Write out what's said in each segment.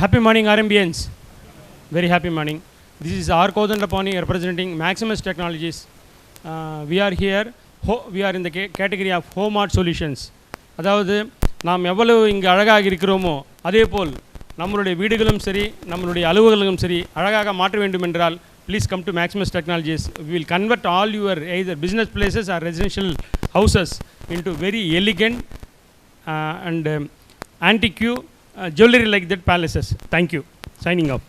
Happy morning morning, very happy morning this is is R. Kodandapani representing Maximus Technologies. Uh, we are here, we are in K category of home art solutions அதாவது நாம் எவ்வளவு இங்கே அழகாக இருக்கிறோமோ அதே போல் நம்மளுடைய வீடுகளும் சரி நம்மளுடைய அலுவலகங்களும் சரி அழகாக மாற்ற வேண்டும் என்றால் please come to Maximus technologies will convert all your either business places or residential houses into very elegant and antique jewelry like that palaces. Thank you. Signing off.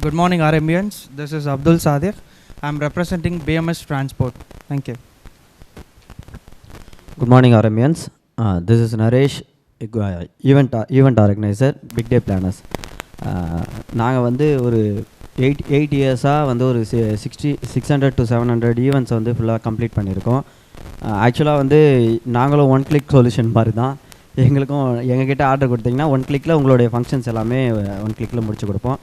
Good morning, RMBNs. This is Abdul Sadiq. I'm representing BMS Transport. Thank you. Good morning, RMNs. Uh, this is Naresh, uh, event, event organizer, Big Day Planners. நாங்கள் வந்து ஒரு eight eight இயர்ஸாக வந்து ஒரு sixty six hundred to seven hundred events வந்து ஃபுல்லாக complete பண்ணியிருக்கோம் ஆக்சுவலாக வந்து நாங்களும் ஒன் கிளிக் சொல்யூஷன் மாதிரி தான் எங்களுக்கும் எங்ககிட்ட ஆர்டர் கொடுத்தீங்கன்னா ஒன் கிளிக்கில் உங்களுடைய ஃபங்க்ஷன்ஸ் எல்லாமே ஒன் கிளிக்கில் முடிச்சு கொடுப்போம்.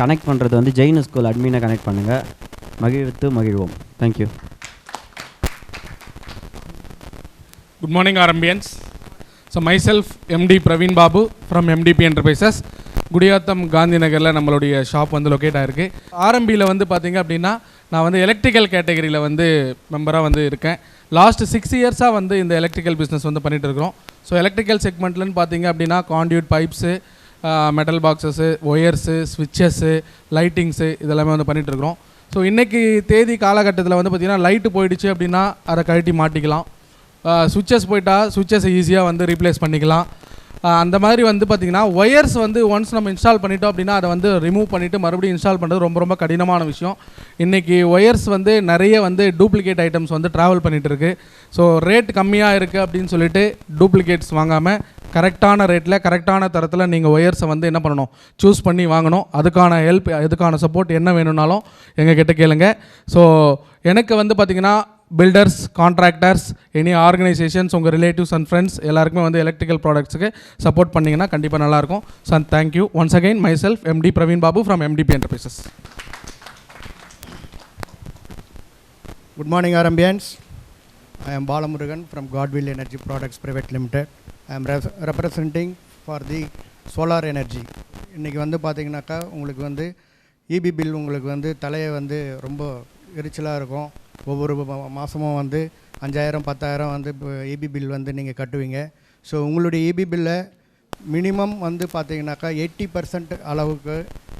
கனெக்ட் பண்ணுறது வந்து ஜெயின் ஸ்கூல் அட்மினை கனெக்ட் பண்ணுங்கள் மகிழ்த்து மகிழ்வோம். Thank you good morning ஆரம்பியன்ஸ் so myself MD Praveen Babu from MDP enterprises Gudiyatham Gandhi நகரில் நம்மளுடைய ஷாப் வந்து லொக்கேட் ஆயிருக்கு. ஆரம்பியில் வந்து பார்த்தீங்க அப்படின்னா நான் வந்து எலக்ட்ரிக்கல் கேட்டகரியில் வந்து மெம்பராக வந்து இருக்கேன். லாஸ்ட் சிக்ஸ் இயர்ஸாக வந்து இந்த எலக்ட்ரிக்கல் பிஸ்னஸ் வந்து பண்ணிகிட்டு இருக்கிறோம். ஸோ எலக்ட்ரிக்கல் செக்மெண்ட்லன்னு பார்த்தீங்க அப்படின்னா conduit pipes metal boxes wires ஸ்விட்சஸ்ஸு lightings இதெல்லாமே வந்து பண்ணிகிட்டு இருக்கிறோம். ஸோ இன்றைக்கி தேதி காலகட்டத்தில் வந்து பார்த்திங்கன்னா லைட்டு போயிடுச்சு அப்படின்னா அதை கழட்டி மாட்டிக்கலாம். சுவிட்சஸ் போயிட்டால் சுவிட்சஸ் ஈஸியாக வந்து ரீப்ளேஸ் பண்ணிக்கலாம். அந்த மாதிரி வந்து பார்த்திங்கன்னா ஒயர்ஸ் வந்து ஒன்ஸ் நம்ம இன்ஸ்டால் பண்ணிட்டோம் அப்படின்னா அதை வந்து ரிமூவ் பண்ணிவிட்டு மறுபடியும் இன்ஸ்டால் பண்ணுறது ரொம்ப ரொம்ப கடினமான விஷயம். இன்றைக்கி ஒயர்ஸ் வந்து நிறைய வந்து டூப்ளிகேட் ஐட்டம்ஸ் வந்து ட்ராவல் பண்ணிகிட்டு இருக்கு. ஸோ ரேட் கம்மியாக இருக்குது அப்படின்னு சொல்லிட்டு டூப்ளிகேட்ஸ் வாங்காமல் கரெக்டான ரேட்டில் கரெக்டான தரத்தில் நீங்கள் ஒயர்ஸை வந்து என்ன பண்ணணும்? சூஸ் பண்ணி வாங்கணும். அதுக்கான ஹெல்ப் அதுக்கான சப்போர்ட் என்ன வேணும்னாலும் எங்கள் கிட்டே கேளுங்க. ஸோ எனக்கு வந்து பார்த்திங்கன்னா பில்டர்ஸ் கான்ட்ராக்டர்ஸ் எனி ஆர்கனைசேஷன்ஸ் உங்கள் ரிலேட்டிவ்ஸ் அண்ட் ஃப்ரெண்ட்ஸ் எல்லாருக்குமே வந்து எலக்ட்ரிக்கல் ப்ராடக்ட்ஸுக்கு சப்போர்ட் பண்ணிங்கன்னா கண்டிப்பாக நல்லாயிருக்கும். So thank you once again myself MD Praveen Babu from MDP enterprises good morning ஆரம்பியன்ஸ் I am Balamurugan from Godwill energy products private limited I am representing for the solar energy இன்றைக்கி வந்து பார்த்திங்கனாக்கா உங்களுக்கு வந்து EB bill உங்களுக்கு வந்து தலையை வந்து ரொம்ப எரிச்சலாக இருக்கும். ஒவ்வொரு மா- மாதமும் வந்து அஞ்சாயிரம் பத்தாயிரம் வந்து இப்போ இபி பில் வந்து நீங்கள் கட்டுவீங்க. ஸோ உங்களுடைய இபி பில்லை மினிமம் வந்து பார்த்தீங்கன்னாக்கா எயிட்டி பர்சன்ட் அளவுக்கு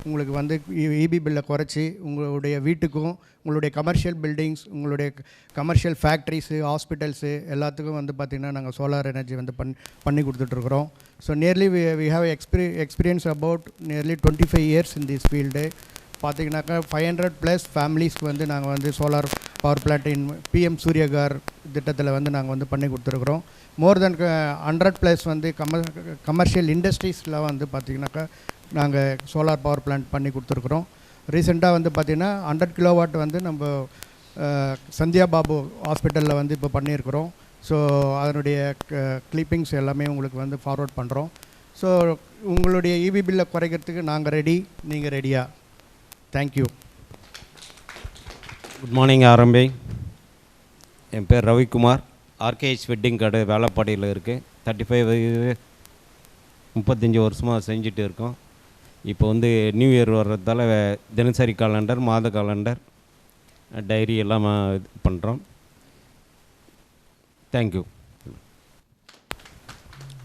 உங்களுக்கு வந்து இபி பில்லை குறைச்சி உங்களுடைய வீட்டுக்கும் உங்களுடைய கமர்ஷியல் பில்டிங்ஸ் உங்களுடைய கமர்ஷியல் ஃபேக்ட்ரிஸு ஹாஸ்பிட்டல்ஸு எல்லாத்துக்கும் வந்து பார்த்திங்கன்னா நாங்கள் சோலார் எனர்ஜி வந்து பண் பண்ணி கொடுத்துட்ருக்குறோம். So nearly we we have experi experience about nearly twenty five years in this field பார்த்தீங்கன்னாக்கா ஃபைவ் ஹண்ட்ரட் ப்ளஸ் ஃபேமிலிஸ்க்கு வந்து நாங்கள் வந்து solar power plant in PM Surya Ghar திட்டத்தில் வந்து நாங்கள் வந்து பண்ணி கொடுத்துருக்குறோம். மோர் தென் ஹண்ட்ரட் ப்ளஸ் வந்து கம கமர்ஷியல் இண்டஸ்ட்ரீஸில் வந்து பார்த்திங்கனாக்கா நாங்கள் சோலார் பவர் பிளான்ட் பண்ணி கொடுத்துருக்குறோம். ரீசெண்டாக வந்து பார்த்திங்கன்னா ஹண்ட்ரட் கிலோவாட் வந்து நம்ம சந்தியா பாபு ஹாஸ்பிட்டலில் வந்து இப்போ பண்ணியிருக்கிறோம். ஸோ அதனுடைய கிளிப்பிங்ஸ் எல்லாமே உங்களுக்கு வந்து ஃபார்வர்ட் பண்ணுறோம் ஸோ உங்களுடைய இபி பில்லை குறைக்கிறதுக்கு நாங்கள் ரெடி நீங்கள் ரெடியாக ரெடியா தேங்க்யூ குட் மார்னிங் ஆரம்பி என் பேர் ரவிக்குமார். ஆர்கேஎச் வெட்டிங் கடை வேலைப்பாடியில் இருக்குது தேர்ட்டி ஃபைவ் முப்பத்தஞ்சு வருஷமாக செஞ்சுட்டு இருக்கோம். இப்போ வந்து நியூ இயர் வர்றதால வே- தினசரி காலண்டர் மாத காலண்டர் டைரி எல்லாம் இது பண்ணுறோம் தேங்க்யூ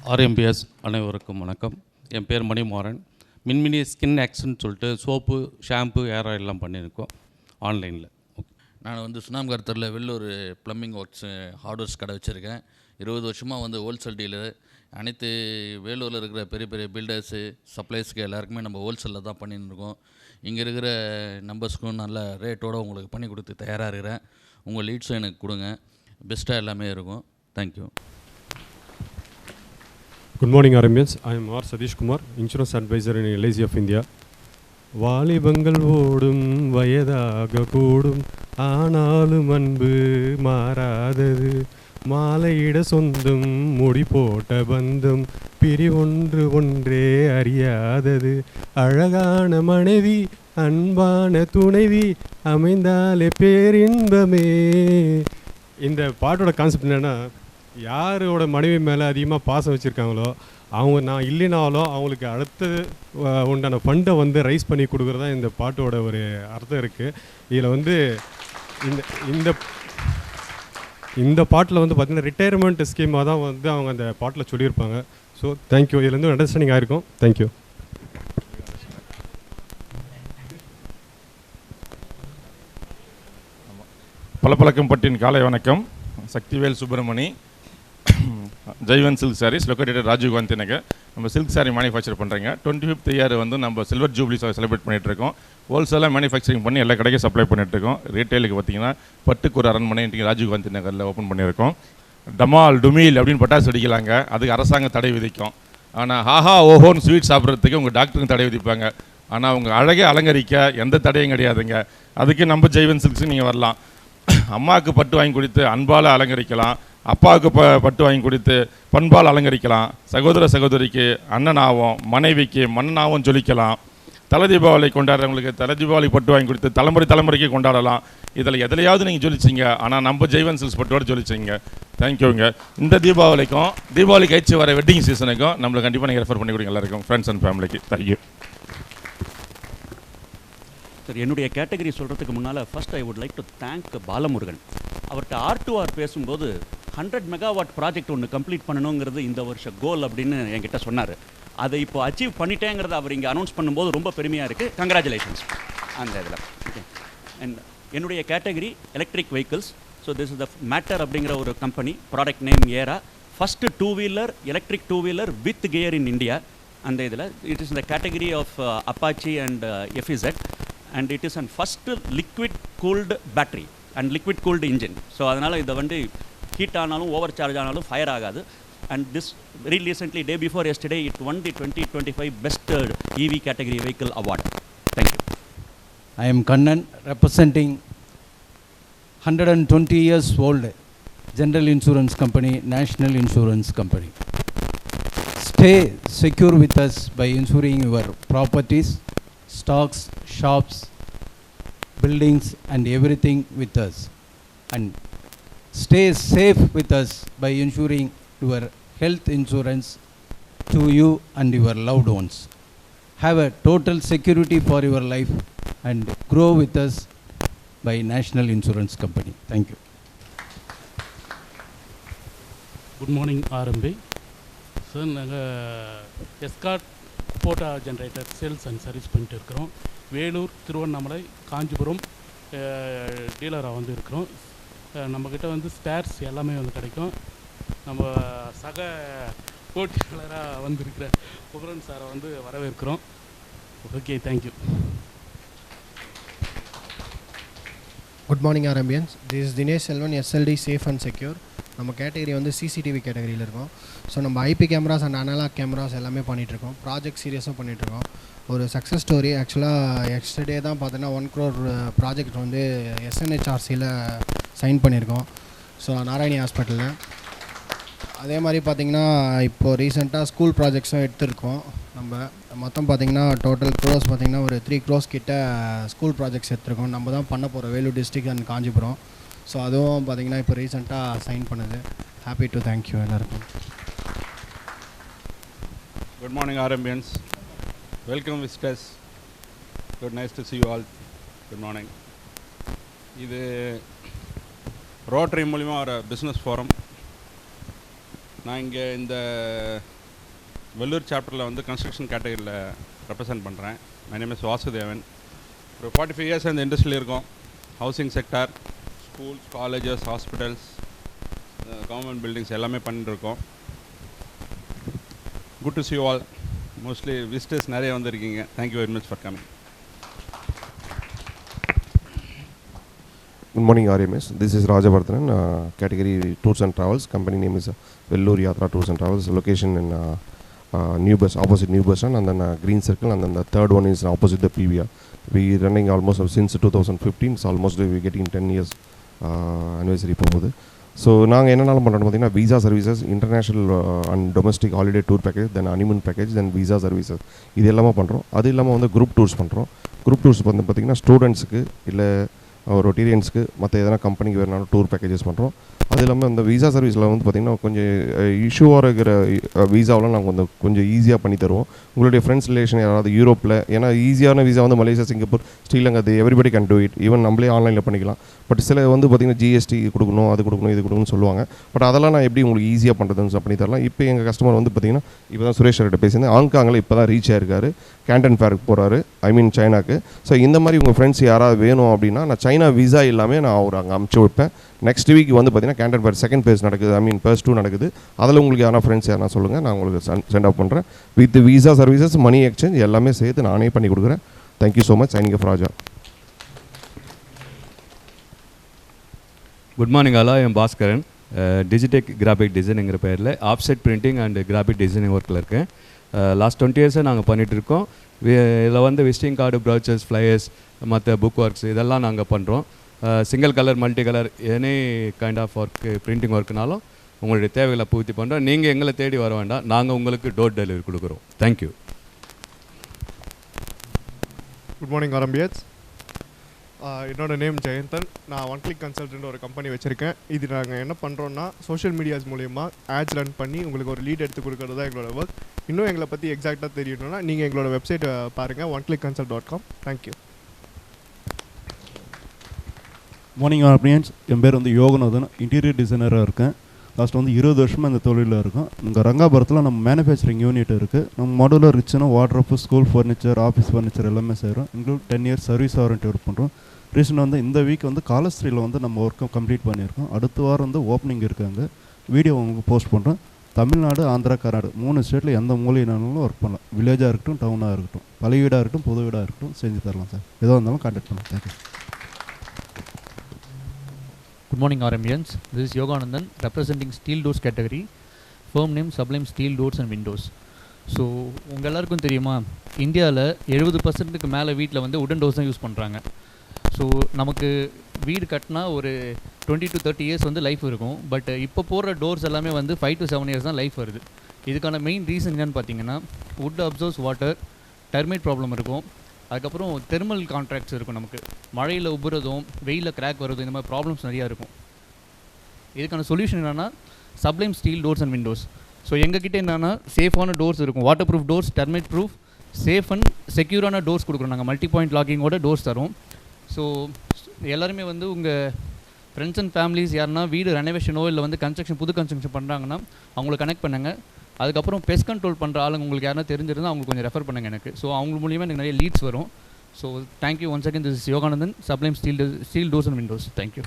ஆர்எம்பிஎஸ் அனைவருக்கும் வணக்கம். என் பேர் மணிமாறன். மின்மினி ஸ்கின் ஆக்ஷன் சொல்லிட்டு சோப்பு ஷாம்பு ஹேர் ஆயில் எல்லாம் பண்ணியிருக்கோம் ஆன்லைனில் நான் வந்து சுனாம்கர்த்தரில் வெள்ளூர் ப்ளம்பிங் ஒர்க்ஸ் ஹார்ட்வேர்ஸ் கடை வச்சுருக்கேன். இருபது வருஷமாக வந்து ஹோல்சேல் டீலர் அனைத்து வேலூரில் இருக்கிற பெரிய பெரிய பில்டர்ஸு சப்ளைஸ்க்கு எல்லாருக்குமே நம்ம ஹோல்சேலில் தான் பண்ணியிருக்கோம் இங்கே இருக்கிற நம்பர்ஸ்க்கும் நல்ல ரேட்டோடு உங்களுக்கு பண்ணி கொடுத்து தயாராக இருக்கிறேன். உங்கள் லீட்ஸும் எனக்கு கொடுங்க. பெஸ்ட்டாக எல்லாமே இருக்கும். Thank you good morning RMS. I am R Sathishkumar insurance advisor in LIC of India வாலிபங்கள் ஓடும் வயதாக கூடும் ஆனாலும் அன்பு மாறாதது. மாலையிட சொந்தம் முடி போட்ட பந்தம் பிரிவொன்று ஒன்றே அறியாதது. அழகான மனைவி அன்பான துணைவி அமைந்தாலே பேரின்பமே. இந்த பாட்டோட கான்செப்ட் என்னன்னா யாரோட மனைவி மேலே அதிகமாக பாசம் வச்சுருக்காங்களோ அவங்க நான் இல்லைனாலும் அவங்களுக்கு அடுத்த உண்டான ஃபண்டை வந்து ரைஸ் பண்ணி கொடுக்குறது தான் இந்த பாட்டோட ஒரு அர்த்தம் இருக்குது இதில் வந்து இந்த இந்த இந்த பாட்டில் வந்து பார்த்திங்கன்னா ரிட்டையர்மெண்ட் ஸ்கீமாக தான் வந்து அவங்க அந்த பாட்டில் சொல்லியிருப்பாங்க. ஸோ தேங்க்யூ இதுலேருந்து அண்டர்ஸ்டாண்டிங் ஆயிருக்கும். தேங்க்யூ பளபளக்கம்பட்டின் காலை வணக்கம். சக்திவேல் சுப்பிரமணி. ஜெய்வன் சில்க் சாரீஸ் லொக்கேட்டட் ராஜீவ் காந்தி நகர் நம்ம சில்க் சாரி மேனுஃபேக்சர் பண்ணுறீங்க டுவெண்ட்டி ஃபிஃப்த் இயர் வந்து நம்ம சில்வர் ஜூப்ளி செலிப்ரேட் பண்ணிட்டு இருக்கோம். ஹோல்சேலாக மேனுஃபேக்சரிங் பண்ணி எல்லா கடைக்கும் சப்ளை பண்ணிட்டு இருக்கோம். ரீட்டைலுக்கு பார்த்தீங்கன்னா பட்டுக்கு ஒரு அரண்மனை இன்றைக்கி ராஜீவ் காந்தி நகரில் ஓப்பன் பண்ணியிருக்கோம். டமால் டுமீல் அப்படின்னு பட்டாசு வெடிக்கலாங்க. அதுக்கு அரசாங்கம் தடை விதிக்கும். ஆனால் ஹாஹா ஓஹோன்னு ஸ்வீட் சாப்பிட்றதுக்கு உங்கள் டாக்டருங்க தடை விதிப்பாங்க. ஆனால் உங்கள் அழகை அலங்கரிக்க எந்த தடையும் கிடையாதுங்க. அதுக்கு நம்ம ஜெய்வன் சில்க்ஸுக்கு நீங்கள் வரலாம். அம்மாவுக்கு பட்டு வாங்கி கொடுத்து அன்பால் அலங்கரிக்கலாம். அப்பாவுக்கு ப பட்டு வாங்கி கொடுத்து பண்பால் அலங்கரிக்கலாம். சகோதர சகோதரிக்கு அண்ணனாவும் மனைவிக்கு மன்னனாவும் ஜொலிக்கலாம். தலை தீபாவளி கொண்டாடுறவங்களுக்கு தலை தீபாவளி பட்டு வாங்கி கொடுத்து தலைமுறை தலைமுறைக்கு கொண்டாடலாம். இதில் எதுலையாவது நீங்கள் ஜொலிச்சிங்க. ஆனால் நம்ம ஜெய்வன் சில்ஸ் பட்டோடு ஜொலிச்சிங்க. தேங்க்யூங்க இந்த தீபாவளிக்கும் தீபாவளி கழிச்சு வர வெட்டிங் சீசனுக்கும் நம்மளுக்கு கண்டிப்பாக நீங்கள் ரெஃபர் பண்ணி கொடுங்க எல்லாருக்கும். ஃப்ரெண்ட்ஸ் அண்ட் ஃபேமிலிக்கு தேங்க்யூ சார் என்னுடைய கேட்டகரி சொல்கிறதுக்கு முன்னால் first I would like to thank Balamurugan. அவர்கிட்ட ஆர் டு ஆர் பேசும்போது ஹண்ட்ரட் மெகாவாட் ப்ராஜெக்ட் ஒன்று கம்ப்ளீட் பண்ணணுங்கிறது இந்த வருஷ கோல் அப்படின்னு என்கிட்ட சொன்னார். அதை இப்போ அச்சீவ் பண்ணிட்டேங்கிறத அவர் இங்கே அனௌன்ஸ் பண்ணும்போது ரொம்ப பெருமையாக இருக்குது கங்க்ராச்சுலேஷன்ஸ் அந்த இதில். ஓகே அண்ட் என்னுடைய category electric vehicles so this is the Matter அப்படிங்கிற ஒரு company product name Aera first two wheeler electric two wheeler with gear in India அந்த இதில் it is the category of Apache and efficient and it is and first liquid cooled battery and liquid cooled engine so அதனால் இதை வந்து heat ஆனாலும் over charge ஆனாலும் fire ஆகாது and this very recently day before yesterday it won the twenty twenty five best EV category vehicle award thank you I am Kannan representing hundred and twenty years old general insurance company national insurance company stay secure with us by insuring your properties stocks shops buildings and everything with us and stay safe with us by ensuring your health insurance to you and your loved ones. Have a total security for your life and grow with us by National Insurance Company. Thank you. Good morning ஆரம்பி sir நாங்கள் escort போட்டா generator sales and service பண்ணிட்டு இருக்கிறோம் வேலூர் திருவண்ணாமலை காஞ்சிபுரம் டீலராக வந்து இருக்கிறோம் அஹ், நம்மக்கிட்ட வந்து sparse எல்லாமே வந்து கிடைக்கும். நம்ம சக போட்டியாளராக வந்திருக்கிற புகழன் சாரை வந்து வரவேற்கிறோம். Okay thank you good morning ஆரம்பியன்ஸ் this is Dinesh Selvan SLT safe and secure நம்ம கேட்டகரி வந்து சிசிடிவி கேட்டகரியில் இருக்கோம். ஸோ நம்ம IP cameras and analog cameras எல்லாமே பண்ணிகிட்ருக்கோம் ப்ராஜெக்ட் சீரியஸும் பண்ணிகிட்ருக்கோம் ஒரு சக்ஸஸ் ஸ்டோரி ஆக்சுவலாக எக்ஸ்டர்டே தான் பார்த்தீங்கன்னா ஒன் க்ரோர் ப்ராஜெக்ட் வந்து எஸ்என்ஹெச்ஆர்சியில் சைன் பண்ணியிருக்கோம். ஸோ நாராயணி ஹாஸ்பிட்டலில் அதே மாதிரி பார்த்திங்கன்னா இப்போது ரீசெண்டாக ஸ்கூல் ப்ராஜெக்ட்ஸும் எடுத்திருக்கோம். நம்ம மொத்தம் பார்த்திங்கன்னா டோட்டல் க்ரோஸ் பார்த்திங்கன்னா ஒரு த்ரீ க்ரோஸ் கிட்ட ஸ்கூல் ப்ராஜெக்ட்ஸ் எடுத்திருக்கோம். நம்ம தான் பண்ண போகிறோம் Vellore district and Kanchipuram. So அதுவும் பார்த்திங்கன்னா இப்போ ரீசெண்டாக சைன் பண்ணுது. ஹாப்பி டு தேங்க்யூ எல்லாருக்கும். Good morning ஆரம்பியன்ஸ் welcome visitors good nice to see you all good morning இது ரோட்டரி மூலிமா வர பிஸ்னஸ் ஃபோரம் நான் இங்கே இந்த வெள்ளூர் சாப்டரில் வந்து கன்ஸ்ட்ரக்ஷன் கேட்டகரியில் ரெப்ரசன்ட் பண்ணுறேன் மை நேம் இஸ் வாசுதேவன் ஒரு ஃபார்ட்டி ஃபைவ் இயர்ஸ் இந்த இண்டஸ்ட்ரியில் இருக்கோம். Housing sector schools colleges hospitals government buildings எல்லாமே பண்ணிட்டு இருக்கோம் good to see you all mostly visitors நிறைய வந்திருக்கீங்க thank you very much for coming Good morning, RMS. This is Rajavardhanan, uh, category Tours and Travels. Company name is uh, Vellore Yatra Tours and Travels. Location in uh, uh, New Bus, opposite New Bus Stand, and then uh, Green Circle, and then the third one is opposite the PVR. We running almost since 2015. It's almost we getting 10 years anniversary போகும்போது. So நாங்கள் என்னென்னாலும் பண்ணுறோம் பார்த்தீங்கன்னா visa services international and domestic holiday tour package then honeymoon package then visa services இது எல்லாமே பண்ணுறோம் அது இல்லாமல் வந்து குரூப் டூர்ஸ் பண்ணுறோம் குரூப் டூர்ஸ் வந்து பார்த்திங்கன்னா ஸ்டூடெண்ட்ஸுக்கு இல்லை ரொட்டீரியன்ஸ்க்கு மற்ற எதனா கம்பெனிக்கு வேணாலும் டூர் பேக்கேஜஸ் பண்ணுறோம் அது இல்லாமல் அந்த விசா சர்வீஸில் வந்து பார்த்திங்கன்னா கொஞ்சம் இஷ்யூவாக இருக்கிற விசாவெலாம் நாங்கள் கொஞ்சம் கொஞ்சம் ஈஸியாக பண்ணி தருவோம். உங்களுடைய ஃப்ரெண்ட்ஸ் ரிலேஷன் யாராவது யூரோப்பில் ஏன்னா ஈஸியான விசா வந்து மலேசியா சிங்கப்பூர் ஸ்ரீலங்கா அது everybody can do it even நம்மளே ஆன்லைனில் பண்ணிக்கலாம். பட் சில வந்து பார்த்திங்கன்னா ஜிஎஸ்டி கொடுக்கணும் அது கொடுக்கணும் இது கொடுக்கணும்னு சொல்லுவாங்க. பட் அதெல்லாம் நான் எப்படி உங்களுக்கு ஈஸியாக பண்ணுறதுன்னு பண்ணி தரலாம். இப்போ எங்கள் கஸ்டமர் வந்து பார்த்திங்கன்னா இப்போ தான் சுரேஷ் கிட்ட பேசியிருந்தேன். ஹாங்காங்கில் இப்போ தான் ரீச் ஆயிருக்காரு கேண்டன் ஃபேருக்கு போகிறாரு ஐ மீன் சைனாக்கு ஸோ இந்த மாதிரி உங்கள் ஃப்ரெண்ட்ஸ் யாராவது வேணும் அப்படின்னா நான் சைனா விசா எல்லாமே நான் அவர் அங்கே அமுச்சு வைப்பேன் நெக்ஸ்ட் வீக் வந்து பார்த்தீங்கன்னா கேண்டட் ஃபேர் செகண்ட் பேஸ் நடக்குது. ஐ மீன் பேஸ் டூ நடக்குது. அதில் உங்களுக்கு யாரா ஃப்ரெண்ட்ஸ் யாரா சொல்லுங்கள் நான் உங்களுக்கு சென்ட் அப் பண்ணுறேன் with visa services money exchange எல்லாமே சேர்த்து நானே பண்ணி கொடுக்குறேன். Thank you so much signing off Raja good morning அலா என் பாஸ்கரன் டிஜிடெக் கிராஃபிக் டிசைனுங்கிற பேரில் offset printing and graphic designing ஒர்க்கில் இருக்கேன். லாஸ்ட் டுவெண்ட்டி இயர்ஸாக நாங்கள் பண்ணிகிட்டு இருக்கோம். இதில் வந்து விசிட்டிங் கார்டு ப்ரௌச்சர்ஸ் ஃப்ளையர்ஸ் மற்ற புக் ஒர்க்ஸ் இதெல்லாம் நாங்கள் பண்ணுறோம் single colour multi colour any kind of work printing ஒர்க்குனாலும் உங்களுடைய தேவைகளை பூர்த்தி பண்ணுறோம் நீங்கள் எங்களை தேடி வர வேண்டாம். நாங்கள் உங்களுக்கு டோர் டெலிவரி கொடுக்குறோம். தேங்க்யூ குட் மார்னிங் ஆரம்பியட்ஸ் என்னோடய நேம் ஜெயந்தன். நான் ஒன் கிளிக் கன்சல்டன்ட் ஒரு கம்பெனி வச்சுருக்கேன். இது நாங்கள் என்ன பண்ணுறோன்னா சோஷியல் மீடியாஸ் மூலயமா ஆட்ஸ் ரன் பண்ணி உங்களுக்கு ஒரு லீட் எடுத்து கொடுக்குறது தான் எங்களோட ஒர்க் இன்னும் எங்களை பற்றி எக்ஸாக்டாக தெரியணும்னா நீங்கள் எங்களோட வெப்சைட்டை பாருங்கள் one click consult dot com thank you morning ஆப்ரியன்ஸ் என் பேர் வந்து யோகநாதன். இன்டீரியர் டிசைனராக இருக்கேன். லாஸ்ட் வந்து இருபது வருஷமாக இந்த தொழிலில் இருக்கும். இங்கே ரங்காபுரத்தில் நம்ம மேனுஃபேக்சரிங் யூனிட் இருக்குது நம்ம modular ரிச்சுனா wardrobe school furniture office furniture எல்லாமே செய்கிறோம் include ten years service warranty work பண்ணுறோம் ரீசெண்டாக வந்து இந்த வீக் வந்து காலஸ்ரீயில் வந்து நம்ம ஒர்க்கை கம்ப்ளீட் பண்ணியிருக்கோம். அடுத்த வாரம் வந்து ஓப்பனிங் இருக்காங்க. வீடியோ உங்களுக்கு போஸ்ட் பண்ணுறோம் தமிழ்நாடு ஆந்திரா கர்நாடு மூணு ஸ்டேட்டில் எந்த மூலையினாலும் ஒர்க் பண்ணலாம். வில்லேஜாக இருக்கட்டும் டவுனாக இருக்கட்டும். பழைய வீடாக இருக்கட்டும் புது வீடாக இருக்கட்டும் செஞ்சு தரலாம் சார். எதாக இருந்தாலும் கான்டாக்ட் பண்ணலாம் thank you Good morning, RMBNs. This is Yogananthan representing steel doors category Firm name sublime steel doors and windows so உங்கள் எல்லாருக்கும் தெரியுமா? இந்தியாவில் எழுபது பர்சன்ட்டுக்கு மேலே வீட்டில் வந்து உடன் டோர்ஸ் தான் யூஸ் பண்ணுறாங்க ஸோ நமக்கு வீடு கட்டினா ஒரு டுவெண்ட்டி டு தேர்ட்டி இயர்ஸ் வந்து லைஃப் இருக்கும். பட் இப்போ போடுற டோர்ஸ் எல்லாமே வந்து ஃபைவ் டு செவன் இயர்ஸ் தான் லைஃப் வருது. இதுக்கான மெயின் ரீசன் என்னன்னு பார்த்தீங்கன்னா wood observes water termite problem இருக்கும். அதுக்கப்புறம் தெர்மல் கான்ட்ராக்ட்ஸ் இருக்கும் நமக்கு. மழையில் உபுறதும் வெயிலில் கிராக் வர்றதும் இந்த மாதிரி ப்ராப்ளம்ஸ் நிறையா இருக்கும். இதுக்கான சொல்யூஷன் என்னென்னா sublime steel doors and windows so எங்ககிட்ட என்னென்னா சேஃபான டோர்ஸ் இருக்கும். Water proof doors termite proof safe and செக்யூரான doors கொடுக்குறோம் நாங்கள் மல்டி பாயிண்ட் லாக்கிங்கோட டோர்ஸ் தரும். ஸோ எல்லாருமே வந்து உங்கள் ஃப்ரெண்ட்ஸ் அண்ட் ஃபேமிலிஸ் யாருன்னா வீடு ரெனோவேஷனோ இல்லை வந்து கன்ஸ்ட்ரக்ஷன் புது கன்ஸ்ட்ரக்ஷன் பண்ணுறாங்கன்னா அவங்கள கனெக்ட் பண்ணுங்கள் அதுக்கப்புறம் பெஸ்ட் கண்ட்ரோல் பண்ணுற ஆளுங்க உங்களுக்கு யாருன்னா தெரிஞ்சிருந்தால் அவங்களுக்கு கொஞ்சம் ரெஃபர் பண்ணுங்கள் எனக்கு. ஸோ அவங்க மூலியமாக எனக்கு நிறைய லீட்ஸ் வரும். So thank you one second this is Yogananthan sublime steel steel doors and windows thank you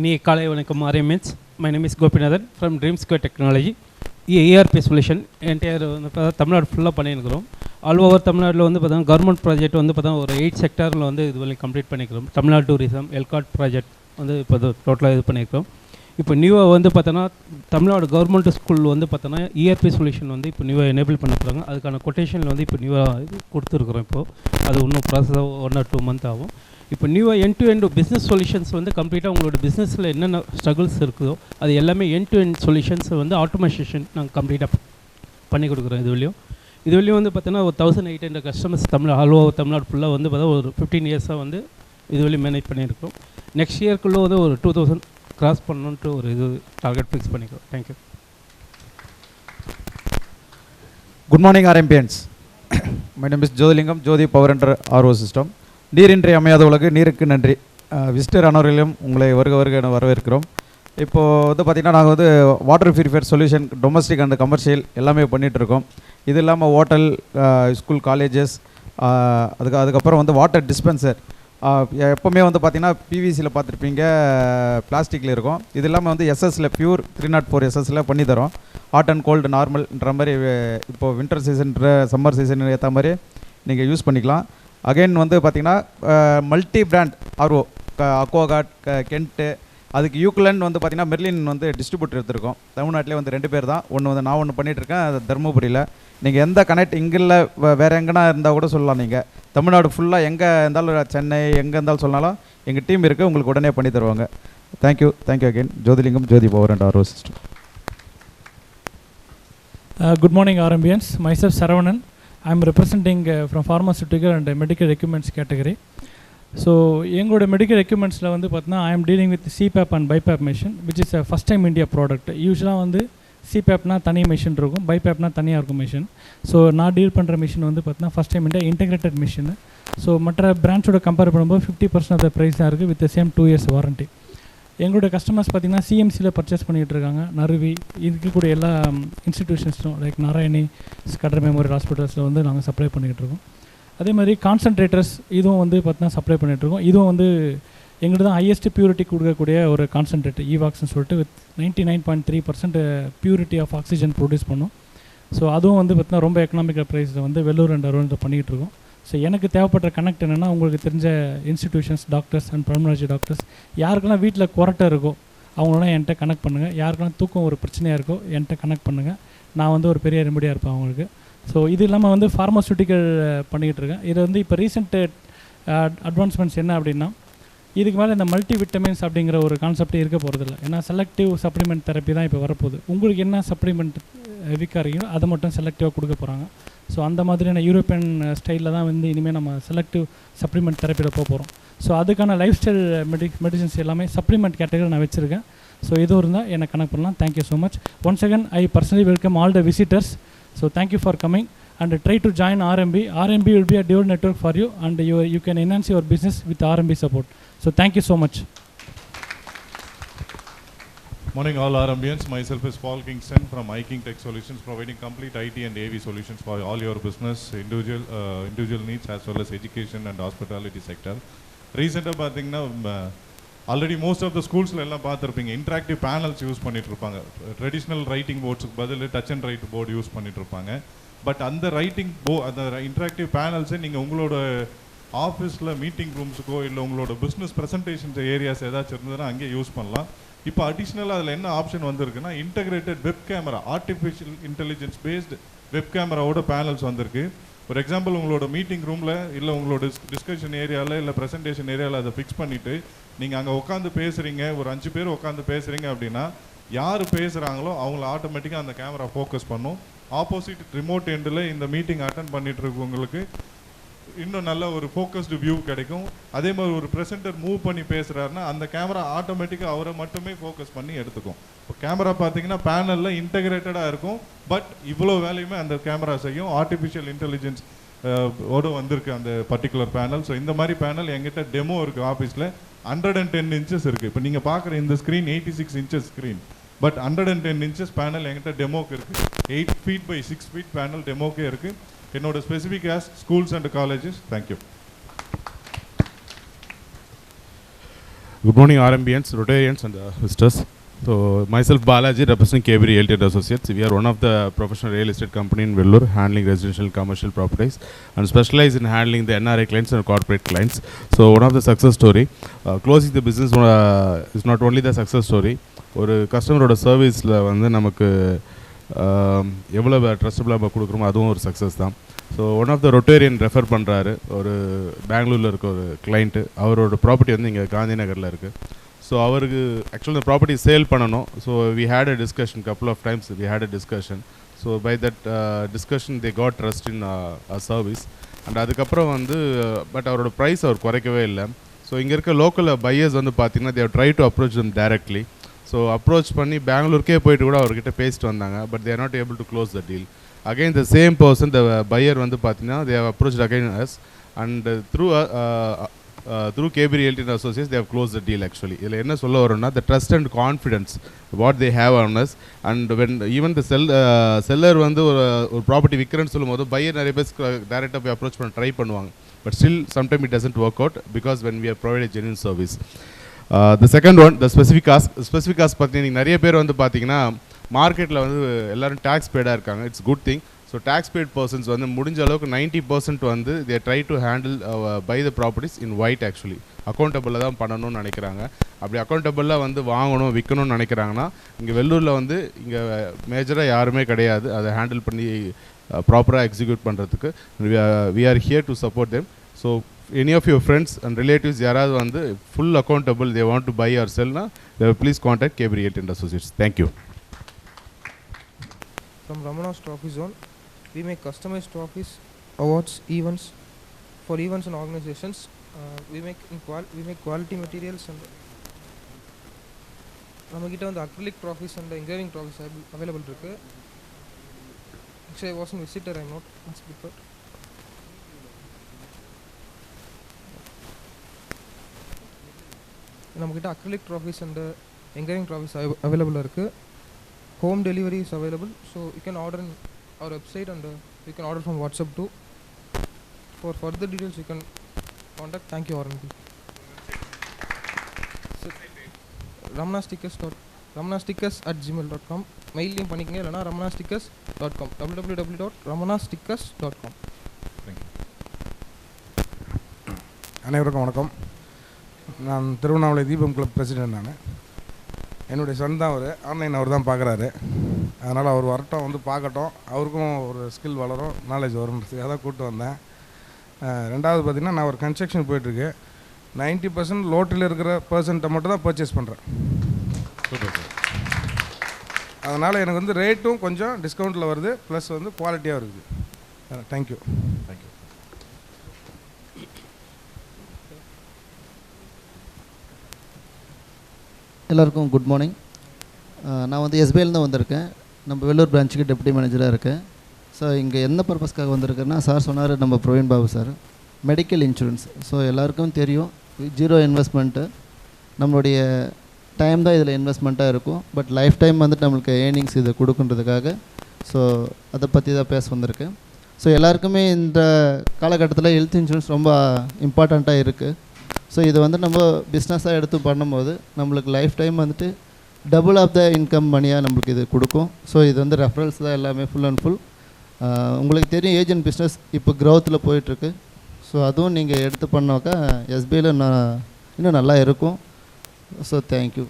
இனிய காலை வணக்கம் RMS my name is Gopinathan from dream technology ERP solution entire வந்து தமிழ்நாடு ஃபுல்லாக பண்ணியிருக்கிறோம். ஆல் ஓவர் தமிழ்நாட்டில் வந்து பார்த்தா கவர்மெண்ட் ப்ராஜெக்ட் வந்து பார்த்தா ஒரு எயிட் செக்டாரில் வந்து இது வரைக்கும் கம்ப்ளீட் பண்ணிக்கிறோம். தமிழ்நாடு டூரிசம் எல்காட் ப்ராஜெக்ட் வந்து இப்போ டோட்டலாக இது பண்ணியிருக்கிறோம் இப்போ நியூவாக வந்து பார்த்தோன்னா தமிழ்நாடு கவர்மெண்ட் ஸ்கூல் வந்து பார்த்தோன்னா இஆர்பி சொல்யூஷன் வந்து இப்போ நியூவாக எனேபிள் பண்ணிக்கிறாங்க. அதுக்கான கொட்டேஷன் வந்து இப்போ நியூவாக இது கொடுத்துருக்குறோம் இப்போது அது இன்னும் process one or two month ஆகும். இப்போ நியூவாக end to end business solutions வந்து கம்ப்ளீட்டாக உங்களோட பிஸ்னஸில் என்னென்ன ஸ்ட்ரகிள்ஸ் இருக்குதோ அது எல்லாமே என் டு என் சொல்யூஷன்ஸ் வந்து ஆட்டோமேஷன் நாங்கள் கம்ப்ளீட்டாக பண்ணி கொடுக்குறோம் இதுவரையும் இதுவரையும் வந்து பார்த்தோன்னா ஒரு thousand eight hundred customers Tamil all over Tamil Nadu ஃபுல்லாக வந்து பார்த்தா ஒரு ஃபிஃப்டீன் இயர்ஸாக வந்து இதுவரையும் மேனேஜ் பண்ணியிருக்கோம். நெக்ஸ்ட் இயர்க்குள்ளே வந்து ஒரு டூ தௌசண்ட் கிராஸ் பண்ணணுன்ட்டு ஒரு இது டார்கெட் ஃபிக்ஸ் பண்ணிக்கிறோம். Thank you good morning RMBians my name is Jothilingam Jothi power என்ற ஆர்ஓ சிஸ்டம் நீரின்றி அமையாத உலகு நீருக்கு நன்றி. விசிட்டர் அனோரிலும் உங்களை வருக வருக என வரவேற்கிறோம். இப்போது வந்து பார்த்திங்கன்னா நாங்கள் வந்து water purifier solution domestic and commercial எல்லாமே பண்ணிகிட்ருக்கோம் இது இல்லாமல் ஹோட்டல் ஸ்கூல் காலேஜஸ் அதுக்கு அதுக்கப்புறம் வந்து வாட்டர் டிஸ்பென்சர் எப்போவுமே வந்து பார்த்திங்கன்னா பிவிசியில் பார்த்துருப்பீங்க பிளாஸ்டிக்கில் இருக்கும். இது இல்லாமல் வந்து எஸ்எஸ்சில் பியூர் த்ரீ நாட் ஃபோர் எஸ்எஸ்சில் பண்ணி தரோம். ஹாட் அண்ட் கோல்டு நார்மல்ன்ற மாதிரி இப்போது வின்டர் சீசன்ற சம்மர் சீசன் ஏற்ற மாதிரி நீங்கள் யூஸ் பண்ணிக்கலாம். அகைன் வந்து பார்த்திங்கன்னா multi brand RO Aquaguard Kent அதுக்கு யூக்லன் வந்து பார்த்திங்கன்னா மெர்லின் வந்து டிஸ்ட்ரிபியூட்டர் எடுத்திருக்கோம். தமிழ்நாட்டிலே வந்து ரெண்டு பேர் தான். ஒன்று வந்து நான் ஒன்று பண்ணிகிட்ருக்கேன் அது தருமபுரியில். நீங்கள் எந்த கனெக்ட் இங்கே இல்லை வேறு எங்கன்னா இருந்தால் கூட சொல்லலாம் நீங்கள் தமிழ்நாடு ஃபுல்லாக எங்கே இருந்தாலும் சென்னை எங்கே இருந்தாலும் சொன்னாலும் எங்கள் டீம் இருக்குது உங்களுக்கு உடனே பண்ணி தருவாங்க. Thank you thank you again Jothilingam Jothi power and RO system good morning RMBians RMBNs. Saravanan I am representing from from and medical equipments category. So எங்களோட மெடிக்கல் எக்யூப்மெண்ட்ஸில் வந்து பார்த்தீங்கன்னா I am dealing with CPAP and BiPAP machine which is a first time India product யூஸ்வலாக வந்து சிபேப்னா தனி machine இருக்கும் பைபேப்னா தனியாக இருக்கும் மிஷின் ஸோ நான் டீல் பண்ணுற மிஷின் வந்து பார்த்தீங்கன்னா first time India integrated machine so மற்ற பிராண்ட்ஸோட கம்பேர் பண்ணும்போது fifty percent of the price தான் இருக்குது with same two years warranty எங்களோட கஸ்டமர்ஸ் பார்த்திங்கன்னா சிஎம்சியில் பர்ச்சேஸ் பண்ணிகிட்டு இருக்காங்க. நறுவி இருக்கக்கூடிய எல்லா um, இன்ஸ்டிடியூஷன்ஸும் லைக் நாராயணி ஸ்கடர் மெமோரியல் ஹாஸ்பிட்டல்ஸில் வந்து நாங்கள் சப்ளை பண்ணிக்கிட்டு இருக்கோம். அதே மாதிரி கான்சன்ட்ரேட்டர்ஸ் இதுவும் வந்து பார்த்தீங்கன்னா சப்ளை பண்ணிகிட்ருக்கோம் இதுவும் வந்து எங்கள்கிட்ட தான் ஹையஸ்ட் பியூரிட்டி கொடுக்கக்கூடிய ஒரு கான்சன்ட்ரேட்டர் ஈவாக்ஸ்னு சொல்லிட்டு with ninety nine point three percent purity of oxygen produce பண்ணும். ஸோ அதுவும் வந்து பார்த்தீங்கன்னா ரொம்ப எக்கனாமிக்கல் ப்ரைஸில் வந்து வெள்ளூர் அண்ட் அரௌண்டில் பண்ணிகிட்டு இருக்கோம் ஸோ எனக்கு தேவைப்பட்ட கனெக்ட் என்னென்னா உங்களுக்கு தெரிஞ்ச institutions doctors and pulmonology doctors யாருக்கெல்லாம் வீட்டில் குரட்டை இருக்கோ அவங்களெல்லாம் என்கிட்ட கனெக்ட் பண்ணுங்கள் யாருக்கெல்லாம் தூக்கம் ஒரு பிரச்சனையாக இருக்கோ என்கிட்ட கனெக்ட் பண்ணுங்கள் நான் வந்து ஒரு பெரிய ரெமடியாக இருப்பேன் அவங்களுக்கு. ஸோ இது இல்லாமல் வந்து ஃபார்மசூட்டிக்கல் பண்ணிக்கிட்டு இருக்கேன் இது வந்து இப்போ ரீசெண்ட்டு அட்வான்ஸ்மெண்ட்ஸ் என்ன அப்படின்னா இதுக்கு மேலே இந்த மல்டி விட்டமின்ஸ் அப்படிங்கிற ஒரு கான்செப்டே இருக்க போகிறதில்ல ஏன்னா செலக்டிவ் சப்ளிமெண்ட் தெரப்பி தான் இப்போ வரப்போகுது. உங்களுக்கு என்ன சப்ளிமெண்ட் வீக்காக இருக்கீங்களோ அதை மட்டும் செலக்டிவாக கொடுக்க போகிறாங்க ஸோ அந்த மாதிரியான யூரோப்பியன் ஸ்டைலில் தான் வந்து இனிமேல் நம்ம செலக்டிவ் சப்ளிமெண்ட் தெரப்பியில் போக போகிறோம் ஸோ அதுக்கான லைஃப் ஸ்டைல் மெடி மெடிசன்ஸ் எல்லாமே சப்ளிமெண்ட் கேட்டகரி நான் வச்சுருக்கேன். ஸோ இதுவும் இருந்தால் என்னை கனெக்ட் பண்ணலாம். Thank you so much once second I personally welcome all the visitors So thank you for coming and try to join RMB. RMB will be a dual network for you and you, you can enhance your business with RMB support. So thank you so much. Morning all RMBians. Myself is Paul Kingston from iKing Tech Solutions, providing complete IT and AV solutions for all your business, individual, uh, individual needs as well as education and hospitality sector. ரீசெண்டாக பார்த்தீங்கன்னா already most of the ஸ்கூல்ஸில் எல்லாம் பார்த்துருப்பீங்க. Interactive panels use பண்ணிட்டு இருப்பாங்க traditional writing போர்ட்ஸுக்கு பதில் touch and write board use பண்ணிட்டு இருப்பாங்க பட் அந்த ரைட்டிங் போ அந்த இன்ட்ராக்டிவ் பேனல்ஸை நீங்கள் உங்களோட ஆஃபீஸில் மீட்டிங் ரூம்ஸுக்கோ இல்லை உங்களோட பிஸ்னஸ் ப்ரெசன்டேஷன்ஸ் ஏரியாஸ் ஏதாச்சும் இருந்ததுன்னா அங்கேயே யூஸ் பண்ணலாம். இப்போ அடிஷ்னலாக அதில் என்ன ஆப்ஷன் வந்திருக்குன்னா integrated web camera artificial intelligence based web கேமராவோட பேனல்ஸ் வந்திருக்கு. ஃபார் எக்ஸாம்பிள் உங்களோட மீட்டிங் ரூமில் இல்லை உங்களோட டிஸ்கஷன் ஏரியாவில் இல்லை ப்ரெசன்டேஷன் ஏரியாவில் அதை ஃபிக்ஸ் பண்ணிவிட்டு நீங்கள் அங்கே உட்காந்து பேசுகிறீங்க ஒரு அஞ்சு பேர் உட்காந்து பேசுகிறீங்க அப்படின்னா யார் பேசுகிறாங்களோ அவங்கள ஆட்டோமேட்டிக்காக அந்த கேமரா ஃபோக்கஸ் பண்ணும். ஆப்போசிட் ரிமோட் எண்டில் இந்த மீட்டிங் அட்டன் பண்ணிட்டு இருக்கவங்களுக்கு இன்னும் நல்ல ஒரு ஃபோக்கஸ்டு வியூ கிடைக்கும். அதே மாதிரி ஒரு ப்ரெசென்டர் மூவ் பண்ணி பேசுகிறாருன்னா அந்த கேமரா ஆட்டோமேட்டிக்காக அவரை மட்டுமே ஃபோக்கஸ் பண்ணி எடுத்துக்கும். இப்போ கேமரா பார்த்தீங்கன்னா பேனலில் இன்டகிரேட்டடாக இருக்கும். பட் இவ்வளோ வேலையுமே அந்த கேமரா செய்யும். ஆர்டிஃபிஷியல் இன்டெலிஜென்ஸ் ஓட வந்திருக்கு அந்த பர்டிகுலர் பேனல் ஸோ இந்த மாதிரி பேனல் எங்கிட்ட டெமோ இருக்குது ஆஃபீஸில் ஹண்ட்ரட் அண்ட் டென் இன்ச்சஸ் இருக்குது இப்போ நீங்கள் பார்க்குற இந்த screen eighty six inches screen but hundred and ten inches panel எங்கிட்ட டெமோக்கு இருக்குது eight feet by six feet panel டெமோக்கே இருக்குது என்னோட specific as schools and colleges thank you Good morning, RMBians, Rotarians, and uh, visitors. So, myself Balaji, representing KB Real Estate Associates. We are one of the professional real estate company in Vellore, handling residential commercial properties, and specialize in handling the NRI clients and corporate clients. So, one of the success story, uh, closing the business uh, is not only the success story. ஒரு கஸ்டமரோட சர்வீஸில் வந்து நமக்கு எவ்வளோ ட்ரஸ்டபுளாக நம்ம கொடுக்குறோமோ அதுவும் ஒரு சக்ஸஸ் தான். So one of the Rotarian refer பண்ணுறாரு ஒரு பெங்களூரில் இருக்க ஒரு கிளைண்ட்டு அவரோட ப்ராப்பர்ட்டி வந்து இங்கே காந்தி நகரில் இருக்குது ஸோ அவருக்கு ஆக்சுவலி இந்த ப்ராப்பர்ட்டி சேல் பண்ணணும். So we had a discussion couple of times we had a discussion so by that discussion they got trust in a service and அதுக்கப்புறம் வந்து பட் அவரோட ப்ரைஸ் அவர் குறைக்கவே இல்லை. ஸோ இங்கே இருக்க லோக்கல் பையர்ஸ் வந்து பார்த்தீங்கன்னா they try to approach them directly so approach பண்ணி பெங்களூருக்கே போயிட்டு கூட அவர்கிட்ட பேசிட்டு வந்தாங்க. But they're not able to close the deal again the same person the buyer வந்து பார்த்தீங்கன்னா they approach again us and through through KP Realty associates they close the deal actually இதில் என்ன சொல்ல வரோம்னா the trust and confidence what they have on and when even the sell seller வந்து ஒரு ஒரு property விற்கிறேன்னு சொல்லும்போது pier நிறைய பேர் டேரெக்டாக போய் அப்ரோச் பண்ண ட்ரை பண்ணுவாங்க. But still sometime it doesn't work out because when we are provide genuine service the second one the specific cost specific cost பார்த்தீங்கன்னா நீங்கள் நிறைய பேர் வந்து பார்த்தீங்கன்னா மார்க்கெட்டில் வந்து எல்லோரும் டேக்ஸ் பேடாக இருக்காங்க. It's good thing so tax paid persons வந்து முடிஞ்ச அளவுக்கு நைன்ட்டி பர்சன்ட் வந்து they try to handle buy the properties in white actually அக்கௌண்டபிளில் தான் பண்ணணும்னு நினைக்கிறாங்க. அப்படி அக்கௌண்டபிளாக வந்து வாங்கணும் விற்கணும்னு நினைக்கிறாங்கன்னா இங்கே வெள்ளூரில் வந்து இங்கே மேஜராக யாருமே கிடையாது. அதை ஹேண்டில் பண்ணி ப்ராப்பராக எக்ஸிக்யூட் பண்ணுறதுக்கு we are here to support them so any of your friends and relatives யாராவது வந்து full accountable they want to buy or செல்னா please contact KP and associates thank you From Ramana's Trophy Zone, we make customized trophies awards, events. For events and organizations, uh, we make in qual we make quality materials and நம்மக்கிட்ட வந்து acrylic trophies and engraving trophies available இருக்குது actually was visitor I not prepared நம்மக்கிட்ட acrylic trophies and engraving trophies available இருக்குது home delivery is available so you can order in our website and you can order from WhatsApp WhatsApp for further details you can contact thank you Thank Ramana stickers dot Ramana stickers at Gmail dot com மெயிலையும் பண்ணிக்கங்க இல்லைனா Ramana stickers dot com W W W dot Ramana stickers dot com அனைவருக்கும் வணக்கம். நான் Tiruvannamalai Deepam club president நான். என்னுடைய Sun தான் அவர். Online அவர் தான் பார்க்குறாரு அதனால் அவர் வரட்டும் வந்து பார்க்கட்டும் அவருக்கும் ஒரு ஸ்கில் வளரும் நாலேஜ் வரும்ன்றதுக்காக தான் கூப்பிட்டு வந்தேன். ரெண்டாவது பார்த்திங்கன்னா நான் ஒரு கன்ஸ்ட்ரக்ஷன் போயிட்டுருக்கு. நைன்ட்டி பர்சன்ட் லோட்டில் இருக்கிற பர்சன்ட்டை மட்டும் தான் பர்ச்சேஸ் பண்ணுறேன் அதனால் எனக்கு வந்து ரேட்டும் கொஞ்சம் டிஸ்கவுண்ட்டில் வருது. ப்ளஸ் வந்து குவாலிட்டியாக இருக்குது. தேங்க்யூ தேங்க்யூ எல்லாருக்கும் குட் மார்னிங் நான் வந்து எஸ்பிஐலேருந்து வந்திருக்கேன். நம்ம வெள்ளூர் பிரான்ச்சுக்கு டெப்டி மேனேஜராக இருக்கேன். ஸோ இங்கே என்ன பர்பஸ்க்காக வந்திருக்கேன்னா சார் சொன்னார் நம்ம Praveen Babu sir medical insurance so எல்லாருக்கும் தெரியும். ஜீரோ இன்வெஸ்ட்மெண்ட்டு நம்மளுடைய டைம் தான் இதில் இன்வெஸ்ட்மெண்ட்டாக இருக்கும். பட் லைஃப் டைம் வந்துட்டு நம்மளுக்கு ஏர்னிங்ஸ் இதை கொடுக்குன்றதுக்காக. ஸோ அதை பற்றி தான் பேச வந்திருக்கேன். ஸோ எல்லாருக்குமே இந்த காலகட்டத்தில் ஹெல்த் இன்சூரன்ஸ் ரொம்ப இம்பார்ட்டண்ட்டாக இருக்குது ஸோ இது வந்து நம்ம பிஸ்னஸாக எடுத்து பண்ணும்போது நம்மளுக்கு லைஃப் டைம் வந்துட்டு டபுள் ஆஃப் த இன்கம் மணியாக நம்மளுக்கு இது கொடுக்கும். ஸோ இது வந்து ரெஃபரன்ஸ் தான் எல்லாமே ஃபுல் அண்ட் ஃபுல் உங்களுக்கு தெரியும் ஏஜென்ட் பிஸ்னஸ் இப்போ க்ரௌத்தில் போயிட்டுருக்கு. ஸோ அதுவும் நீங்கள் எடுத்து பண்ணாக்கா எஸ்பிஐயில் நான் இன்னும் நல்லா இருக்கும். So thank you